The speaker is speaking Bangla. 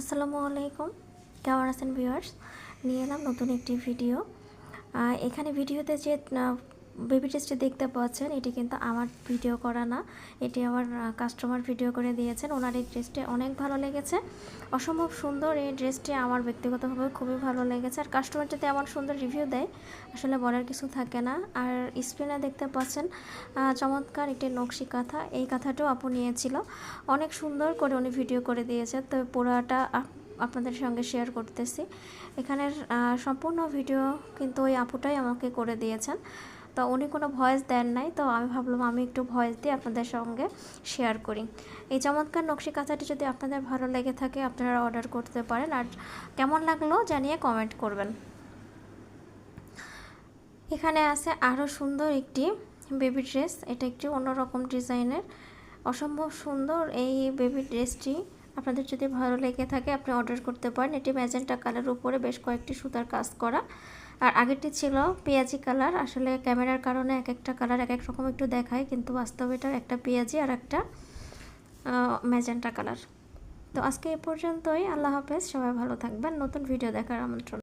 আসসালামু আলাইকুম। কেমন আছেন ভিউয়ার্স? নিয়ে এলাম নতুন একটি ভিডিও। এখানে ভিডিওতে যে বেবি ড্রেসটি দেখতে পাচ্ছেন, এটি কিন্তু আমার ভিডিও করা না, এটি আমার কাস্টমার ভিডিও করে দিয়েছেন, ওনার এই ড্রেসটি অনেক ভালো লেগেছে, অসম্ভব সুন্দর এই ড্রেসটি আমার ব্যক্তিগতভাবে খুবই ভালো লেগেছে, আর কাস্টমার যদি এমন সুন্দর রিভিউ দেয়, আসলে বলার কিছু থাকে না, আর স্ক্রিনে দেখতে পাচ্ছেন চমৎকার একটি নকশি কাঁথা, এই কাঁথাটাও আপু নিয়েছিল, অনেক সুন্দর করে উনি ভিডিও করে দিয়েছে, তো পুরোটা আপনাদের সঙ্গে শেয়ার করতেছি, এখানের সম্পূর্ণ ভিডিও কিন্তু ওই আপুটাই আমাকে করে দিয়েছেন তো উনি কোনো ভয়েস দেন নাই, তো আমি ভাবলাম আমি একটু ভয়েস দিয়ে আপনাদের সঙ্গে শেয়ার করি। এই চমৎকার নকশি কাঁথাটি যদি আপনাদের ভালো লেগে থাকে, আপনারা অর্ডার করতে পারেন। আর কেমন লাগল জানিয়ে কমেন্ট করবেন। এখানে আছে আরও সুন্দর একটি বেবি ড্রেস এটা একটি অন্যরকম ডিজাইনের। অসম্ভব সুন্দর এই বেবি ড্রেসটি আপনাদের যদি ভালো লেগে থাকে, আপনি অর্ডার করতে পারেন। এটি ম্যাজেন্টা কালার উপরে বেশ কয়েকটি সুতার কাজ করা। আর আগেরটি ছিল পেঁয়াজি কালার। আসলে ক্যামেরার কারণে এক একটা কালার এক এক রকম একটু দেখায়, কিন্তু বাস্তবে এটা একটা পেঁয়াজি আর একটা ম্যাজেন্টা কালার। তো আজকে এ পর্যন্তই। আল্লাহ হাফেজ। সবাই ভালো থাকবেন। নতুন ভিডিও দেখার আমন্ত্রণ।